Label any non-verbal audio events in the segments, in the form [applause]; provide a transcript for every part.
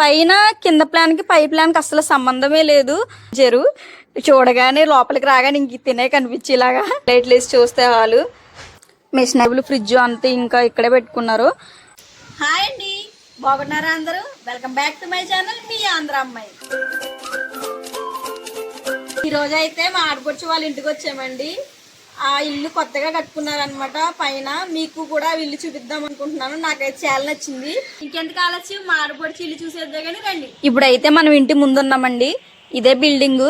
పైన కింద ప్లాన్కి పై ప్లాన్కి అసలు సంబంధమే లేదు. జరు చూడగానే లోపలికి రాగానే ఇంక తినే కనిపించేలాగా లైట్లు వేసి చూస్తే వాళ్ళు మిషనబుల్ ఫ్రిడ్జ్ అంతా ఇంకా ఇక్కడే పెట్టుకున్నారు. హాయ్ అండి. బాగున్నారా అందరూ? Welcome back to my channel మీ ఆంధ్ర అమ్మాయి. ఈ రోజు అయితే మా ఆడపడుచు వాళ్ళ ఇంటికి వచ్చామండి. ఆ ఇల్లు కొత్తగా కట్టుకున్నారనమాట పైన మీకు కూడా ఇల్లు చూపిద్దాం అనుకుంటున్నాను. నాకైతే చాలా నచ్చింది. ఇంకెందుకు ఆలస్యం? మా ఆడపడుచు ఇల్లు చూసేద్దా కానీ రండి. ఇప్పుడైతే మనం ఇంటి ముందు ఉన్నామండి ఇదే బిల్డింగ్.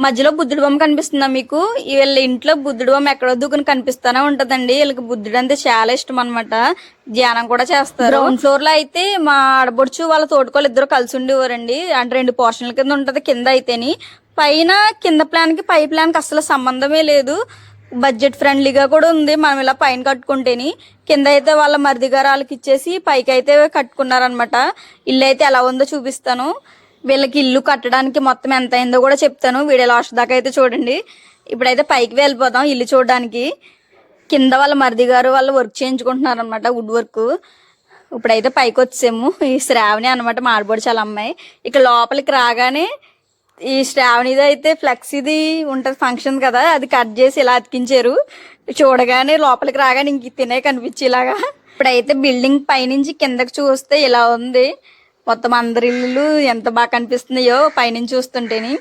మధ్యలో బుద్ధుడి బొమ్మ కనిపిస్తుందా మీకు? వీళ్ళ ఇంట్లో బుద్ధుడి బొమ్మ ఎక్కడో దుక్కుని కనిపిస్తానే ఉంటదండి. వీళ్ళకి బుద్ధుడు అంటే చాలా ఇష్టం అనమాట ధ్యానం కూడా చేస్తారు. గ్రౌండ్ ఫ్లోర్లో అయితే మా ఆడబొడుచు వాళ్ళ తోడుకోలు ఇద్దరు కలిసి ఉండేవారండి. అంటే రెండు పోర్షన్ల కింద ఉంటది కింద అయితేని. పైన కింద ప్లాన్కి పై ప్లాన్కి అసలు సంబంధమే లేదు. బడ్జెట్ ఫ్రెండ్లీగా కూడా ఉంది. మనం ఇలా పైన కట్టుకుంటేని కింద అయితే వాళ్ళ మరిదిగారాలకి వాళ్ళకి ఇచ్చేసి పైకి అయితే కట్టుకున్నారనమాట ఇల్లు అయితే ఎలా ఉందో చూపిస్తాను. వీళ్ళకి ఇల్లు కట్టడానికి మొత్తం ఎంత అయిందో కూడా చెప్తాను. వీడియో లాస్ట్ దాకా అయితే చూడండి. ఇప్పుడైతే పైకి వెళ్ళిపోదాం ఇల్లు చూడడానికి. కింద వాళ్ళ మరిది గారు వాళ్ళు వర్క్ చేయించుకుంటున్నారు అనమాట వుడ్ వర్క్. ఇప్పుడైతే పైకి వచ్చాము ఈ శ్రావణి అనమాట చాలా అమ్మాయి. ఇక లోపలికి రాగానే ఈ శ్రావణిది అయితే ఫ్లెక్స్ ఇది ఉంటది ఫంక్షన్ కదా అది కట్ చేసి ఇలా అతికించారు. చూడగానే లోపలికి రాగానే ఇంక తినే కనిపించేలాగా. ఇప్పుడైతే బిల్డింగ్ పైనుంచి కిందకి చూస్తే ఇలా ఉంది. మొత్తం అందరి ఇల్లు ఎంత బాగా కనిపిస్తున్నాయో పైనుంచి చూస్తుంటేని.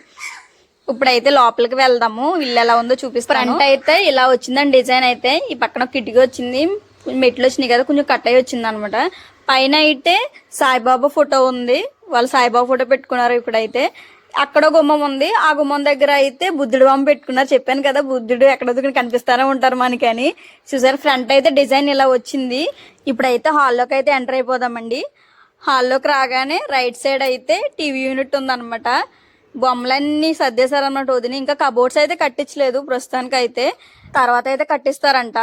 ఇప్పుడైతే లోపలికి వెళ్దాము. ఇల్లు ఎలా ఉందో చూపిస్తాను. ఫ్రంట్ అయితే ఇలా వచ్చిందండి డిజైన్ అయితే. ఈ పక్కన ఒక కిటికీ వచ్చింది. మెట్లు వచ్చినాయి కదా కొంచెం కట్ అయి వచ్చింది అనమాట పైన అయితే సాయిబాబా ఫోటో ఉంది. వాళ్ళు సాయిబాబా ఫోటో పెట్టుకున్నారు ఇప్పుడైతే. అక్కడ గుమ్మం ఉంది. ఆ గుమ్మం దగ్గర అయితే బుద్ధుడు బొమ్మ పెట్టుకున్నారు. చెప్పాను కదా బుద్ధుడు ఎక్కడ దగ్గర కనిపిస్తానే ఉంటారు మనకని. చూసారు ఫ్రంట్ అయితే డిజైన్ ఇలా వచ్చింది. ఇప్పుడైతే హాల్లోకి అయితే ఎంటర్ అయిపోదామండి. హాల్లోకి రాగానే రైట్ సైడ్ అయితే టీవీ యూనిట్ ఉందన్నమాట. బొమ్మలన్నీ సర్దేశారన్నమాట వదిన. ఇంకా కబోర్డ్స్ అయితే కట్టించలేదు ప్రస్తుతానికి అయితే తర్వాత అయితే కట్టిస్తారంట.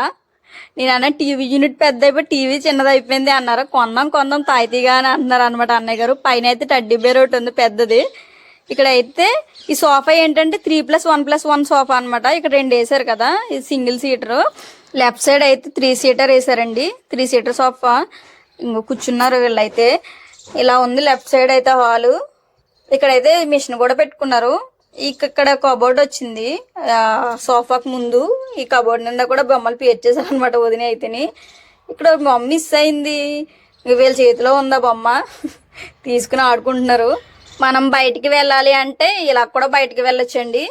నేను అన్న టీవీ యూనిట్ పెద్ద అయిపోయి టీవీ చిన్నది అయిపోయింది అన్నారు. కొందాం కొందాం తాయితీగా అని అంటున్నారు అనమాట అన్నయ్య గారు. పైన అయితే టడ్డీ బేర్ ఒకటి ఉంది పెద్దది. ఇక్కడ అయితే ఈ సోఫా ఏంటంటే three plus one plus one sofa అనమాట ఇక్కడ రెండు వేసారు కదా ఇది సింగిల్ సీటర్. లెఫ్ట్ సైడ్ అయితే త్రీ సీటర్ వేసారండి త్రీ సీటర్ సోఫా. ఇంకో కూర్చున్నారు వీళ్ళైతే. ఇలా ఉంది లెఫ్ట్ సైడ్ అయితే హాలు. ఇక్కడైతే మిషన్ కూడా పెట్టుకున్నారు. ఇక్కడ కబోర్డ్ వచ్చింది. సోఫాకు ముందు ఈ కబోర్డ్ నిండా కూడా బొమ్మలు పేర్చేసారు అనమాట వదిన అయితేని. ఇక్కడ బొమ్మ మిస్ అయింది. వీళ్ళ చేతిలో ఉందా బొమ్మ? [laughs] తీసుకుని ఆడుకుంటున్నారు. మనం బయటికి వెళ్ళాలి అంటే ఇలా కూడా బయటికి వెళ్ళొచ్చండి.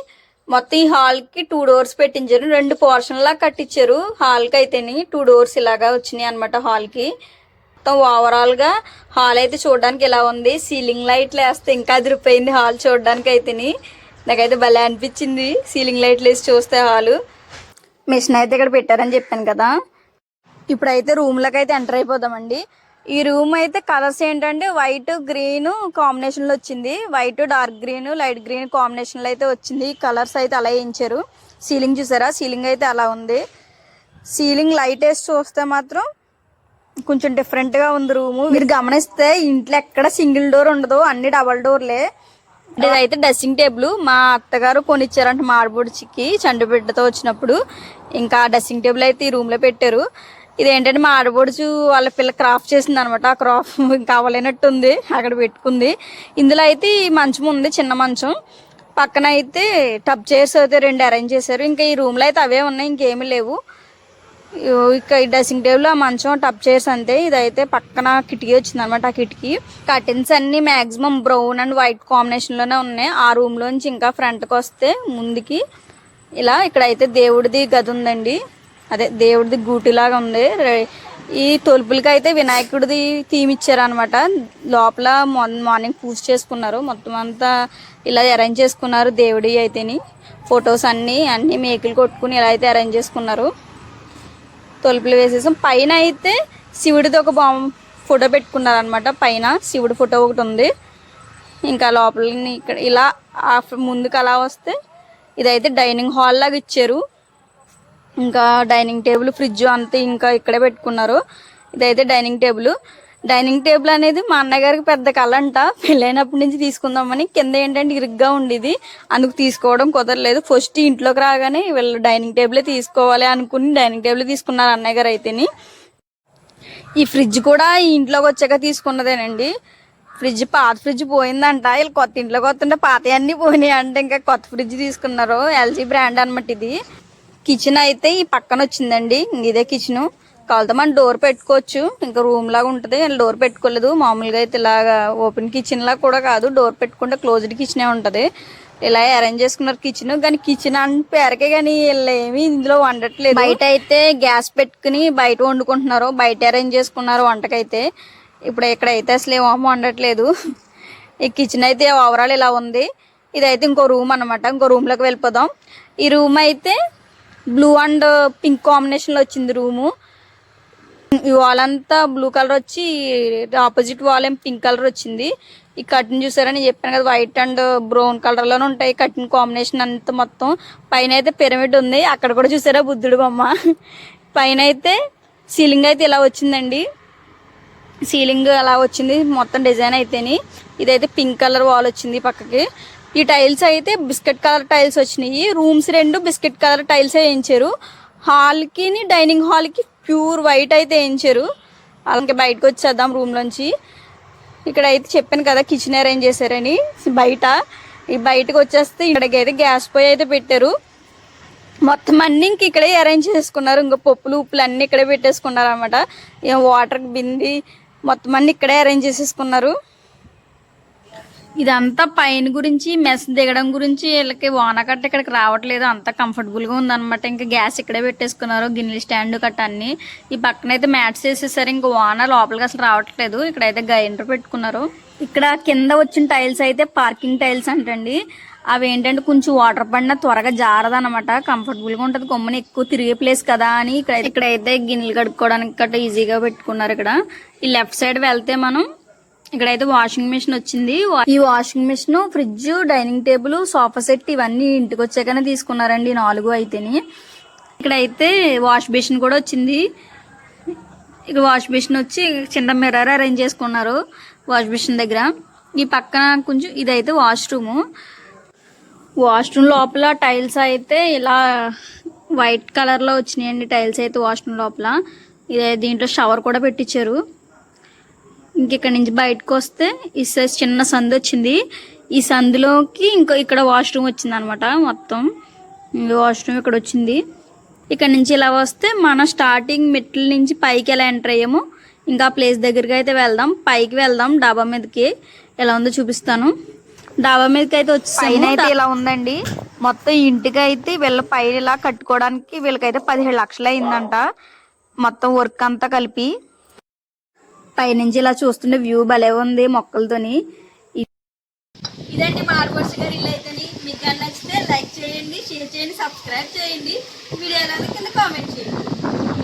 మొత్తం ఈ హాల్కి టూ డోర్స్ పెట్టించారు. రెండు పోర్షన్లా కట్టించారు. హాల్కి అయితేని టూ డోర్స్ ఇలాగా వచ్చినాయి అనమాట హాల్కి మొత్తం ఓవరాల్గా హాల్ అయితే చూడడానికి ఇలా ఉంది. సీలింగ్ లైట్లు వేస్తే ఇంకా అదిరిపోయింది హాల్ చూడడానికి అయితేని. నాకైతే భలే అనిపించింది సీలింగ్ లైట్లు వేసి చూస్తే హాలు మిషన్ అయితే ఇక్కడ పెట్టారని చెప్పాను కదా. ఇప్పుడైతే రూమ్ అయితే ఎంటర్ అయిపోదామండి. ఈ రూమ్ అయితే కలర్స్ ఏంటంటే వైట్ గ్రీన్ కాంబినేషన్లో వచ్చింది. White dark green light green కాంబినేషన్లో అయితే వచ్చింది. కలర్స్ అయితే అలా వేయించారు. సీలింగ్ చూసారా? సీలింగ్ అయితే అలా ఉంది. సీలింగ్ లైట్ వేసి చూస్తే మాత్రం కొంచెం డిఫరెంట్గా ఉంది రూమ్. మీరు గమనిస్తే ఇంట్లో ఎక్కడ సింగిల్ డోర్ ఉండదు. అన్ని డబల్ డోర్లే ఇదైతే డ్రెస్సింగ్ టేబుల్. మా అత్తగారు కొనిచ్చారంట మాడబుడిచికి చండబిడ్డతో వచ్చినప్పుడు. ఇంకా డ్రెస్సింగ్ టేబుల్ అయితే ఈ రూమ్లో పెట్టారు. ఇదేంటంటే మా ఆడబొడుచు వాళ్ళ పిల్ల క్రాఫ్ట్ చేసింది అనమాట ఆ క్రాఫ్ట్ ఇంకా [laughs] అవ్వలేనట్టుంది అక్కడ పెట్టుకుంది. ఇందులో అయితే ఈ మంచం ఉంది చిన్న మంచం. పక్కన అయితే టబ్ చైర్స్ అయితే రెండు అరేంజ్ చేశారు. ఇంకా ఈ రూమ్లో అయితే అవే ఉన్నాయి ఇంకేమీ లేవు. ఇక ఈ డ్రెస్సింగ్ టేబుల్ ఆ మంచం టప్ చైర్స్ అంతే. ఇదైతే పక్కన కిటికీ వచ్చింది అనమాట ఆ కిటికీ. కర్టెన్స్ అన్ని మాక్సిమం బ్రౌన్ అండ్ వైట్ కాంబినేషన్లోనే ఉన్నాయి. ఆ రూమ్లోంచి ఇంకా ఫ్రంట్కి వస్తే ముందుకి ఇలా ఇక్కడ అయితే దేవుడిది గది ఉందండి. అదే దేవుడిది గూటిలాగా ఉంది. ఈ తొలుపులకి అయితే వినాయకుడిది థీమ్ ఇచ్చారనమాట లోపల మార్నింగ్ పూజ చేసుకున్నారు. మొత్తం అంతా ఇలా అరేంజ్ చేసుకున్నారు దేవుడి అయితేని. ఫొటోస్ అన్నీ అన్ని మేకులు కొట్టుకుని ఇలా అయితే అరేంజ్ చేసుకున్నారు. తలుపులు వేసేసాం. పైన అయితే శివుడిది ఒక బామ్ ఫోటో పెట్టుకున్నారు అనమాట పైన శివుడి ఫోటో ఒకటి ఉంది. ఇంకా లోపల ఇక్కడ ఇలా ముందుకు అలా వస్తే ఇదైతే డైనింగ్ హాల్ లాగా ఇచ్చారు. ఇంకా డైనింగ్ టేబుల్ ఫ్రిడ్జ్ అంతా ఇంకా ఇక్కడే పెట్టుకున్నారు. ఇదైతే డైనింగ్ టేబుల్. డైనింగ్ టేబుల్ అనేది మా అన్నగారికి పెద్ద కళ అంట. పెళ్ళైనప్పటి నుంచి తీసుకుందామని కింద ఏంటంటే ఇరుగ్గా ఉండేది. అందుకు తీసుకోవడం కుదరలేదు. ఫస్ట్ ఇంట్లోకి రాగానే వీళ్ళు డైనింగ్ టేబులే తీసుకోవాలి అనుకుని డైనింగ్ టేబుల్ తీసుకున్నారు అన్నయ్య గారు అయితేని. ఈ ఫ్రిడ్జ్ కూడా ఈ ఇంట్లోకి వచ్చాక తీసుకున్నదేనండి. ఫ్రిడ్జ్ పాత ఫ్రిడ్జ్ పోయిందంట. వీళ్ళు కొత్త ఇంట్లోకి వస్తుంటే పాత అన్నీ పోయినాయి అంటే. ఇంకా కొత్త ఫ్రిడ్జ్ తీసుకున్నారు. ఎల్జీ బ్రాండ్ అనమాట ఇది. కిచెన్ అయితే ఈ పక్కన వచ్చిందండి. ఇదే కిచెన్ కావాలంటే మనం డోర్ పెట్టుకోవచ్చు. ఇంకా రూమ్ లాగా ఉంటుంది. డోర్ పెట్టుకోలేదు. మామూలుగా అయితే ఇలాగా ఓపెన్ కిచెన్ లాగా కూడా కాదు. డోర్ పెట్టుకుంటే క్లోజ్డ్ కిచెనే ఉంటుంది. ఇలా అరేంజ్ చేసుకున్నారు కిచెన్ కానీ కిచెన్ అంటే పేరకే కానీ వీళ్ళు ఏమి ఇందులో వండట్లేదు. బయట అయితే గ్యాస్ పెట్టుకుని బయట వండుకుంటున్నారు. బయట అరేంజ్ చేసుకున్నారు వంటకైతే. ఇప్పుడు ఇక్కడైతే అసలు ఏమో వండట్లేదు. ఈ కిచెన్ అయితే ఓవరాల్ ఇలా ఉంది. ఇదైతే ఇంకో రూమ్ అనమాట ఇంకో రూమ్లోకి వెళ్ళిపోదాం. ఈ రూమ్ అయితే బ్లూ అండ్ పింక్ కాంబినేషన్లో వచ్చింది రూము. ఈ వాల్ అంతా బ్లూ కలర్ వచ్చి ఆపోజిట్ వాల్ ఏం పింక్ కలర్ వచ్చింది. ఈ కట్టిన్ చూసారని చెప్పాను కదా వైట్ అండ్ బ్రౌన్ కలర్లోనే ఉంటాయి కట్టిన్ కాంబినేషన్ అంతా మొత్తం. పైన అయితే పిరమిడ్ ఉంది. అక్కడ కూడా చూసారా బుద్ధుడు బొమ్మ? పైన అయితే సీలింగ్ అయితే ఇలా వచ్చిందండి. సీలింగ్ అలా వచ్చింది మొత్తం డిజైన్ అయితేని. ఇదైతే పింక్ కలర్ వాల్ వచ్చింది పక్కకి. ఈ టైల్స్ అయితే బిస్కెట్ కలర్ టైల్స్ వచ్చినాయి. రూమ్స్ రెండు బిస్కెట్ కలర్ టైల్స్ వేయించారు. హాల్కి డైనింగ్ హాల్కి ప్యూర్ వైట్ అయితే వేయించారు. అలాగే బయటకు వచ్చేద్దాం రూమ్లోంచి ఇక్కడ అయితే చెప్పాను కదా కిచెన్ అరేంజ్ చేశారని. బయట ఈ బయటకు వచ్చేస్తే ఇక్కడికి అయితే గ్యాస్ పొయ్యి అయితే పెట్టారు. మొత్తం అన్ని ఇంక ఇక్కడే అరేంజ్ చేసుకున్నారు. ఇంకా పప్పులు ఉప్పులు అన్నీ ఇక్కడే పెట్టేసుకున్నారు అనమాట వాటర్ బింది మొత్తం అన్ని ఇక్కడే అరేంజ్ చేసేసుకున్నారు. ఇదంతా పైన గురించి మెస్ దిగడం గురించి వీళ్ళకి వానకట్ట ఇక్కడికి రావట్లేదు. అంత కంఫర్టబుల్గా ఉందన్నమాట. ఇంకా గ్యాస్ ఇక్కడే పెట్టేసుకున్నారు. గిన్నెల స్టాండ్ కట్ట అన్ని. ఈ పక్కన అయితే మ్యాట్స్ వేసేసారు. ఇంకా వాన లోపలికి అసలు రావట్లేదు. ఇక్కడైతే గ్రైండర్ పెట్టుకున్నారు. ఇక్కడ కింద వచ్చిన టైల్స్ అయితే పార్కింగ్ టైల్స్ అంటండి. అవి ఏంటంటే కొంచెం వాటర్ పడినా త్వరగా జారదనమాట కంఫర్టబుల్గా ఉంటది. కొమ్మని ఎక్కువ తిరిగే ప్లేస్ కదా అని ఇక్కడ ఇక్కడైతే గిన్నెలు కడుక్కోవడానికి గట్రా ఈజీగా పెట్టుకున్నారు ఇక్కడ. ఈ లెఫ్ట్ సైడ్ వెళ్తే మనం ఇక్కడైతే వాషింగ్ మిషన్ వచ్చింది. ఈ washing machine fridge dining table sofa set ఇవన్నీ ఇంటికి వచ్చాకనే తీసుకున్నారండి నాలుగు అయితేని. ఇక్కడైతే వాష్ బేసిన్ కూడా వచ్చింది. ఇక వాష్ బేసిన్ వచ్చి చిన్న మిర్రర్ అరేంజ్ చేసుకున్నారు వాష్ బేసిన్ దగ్గర. ఈ పక్కన కొంచెం ఇదైతే వాష్రూమ్ వాష్రూమ్ లోపల టైల్స్ అయితే ఇలా వైట్ కలర్లో వచ్చినాయండి టైల్స్ అయితే వాష్రూమ్ లోపల. ఇదే దీంట్లో షవర్ కూడా పెట్టించారు. ఇంక ఇక్కడ నుంచి బయటకు వస్తే ఈ సైజ్ చిన్న సందు వచ్చింది ఈ సందులోకి ఇంకో ఇక్కడ వాష్రూమ్ వచ్చింది అనమాట మొత్తం వాష్రూమ్ ఇక్కడ వచ్చింది ఇక్కడ నుంచి ఇలా వస్తే మన స్టార్టింగ్ మెట్ల నుంచి పైకి ఎలా ఎంటర్ అయ్యామో ఇంకా ప్లేస్ దగ్గరికి అయితే వెళ్దాం. పైకి వెళ్దాం డాబా మీదకి. ఎలా ఉందో చూపిస్తాను. డాబా మీదకి అయితే వచ్చి అయితే ఇలా ఉందండి. మొత్తం ఇంటికి అయితే వీళ్ళ పైన ఇలా కట్టుకోవడానికి వీళ్ళకైతే పదిహేడు లక్షలు అయిందంట. మొత్తం వర్క్ అంతా కలిపి. పైనుంచి ఇలా చూస్తుంటే వ్యూ భలే ఉంది మొక్కలతోని. ఇదండి మార్బర్స్ గారి ఇల్లు అయితే మీకు కానీ నచ్చితే లైక్ చేయండి షేర్ చేయండి సబ్స్క్రైబ్ చేయండి. వీడియో కింద కామెంట్ చేయండి.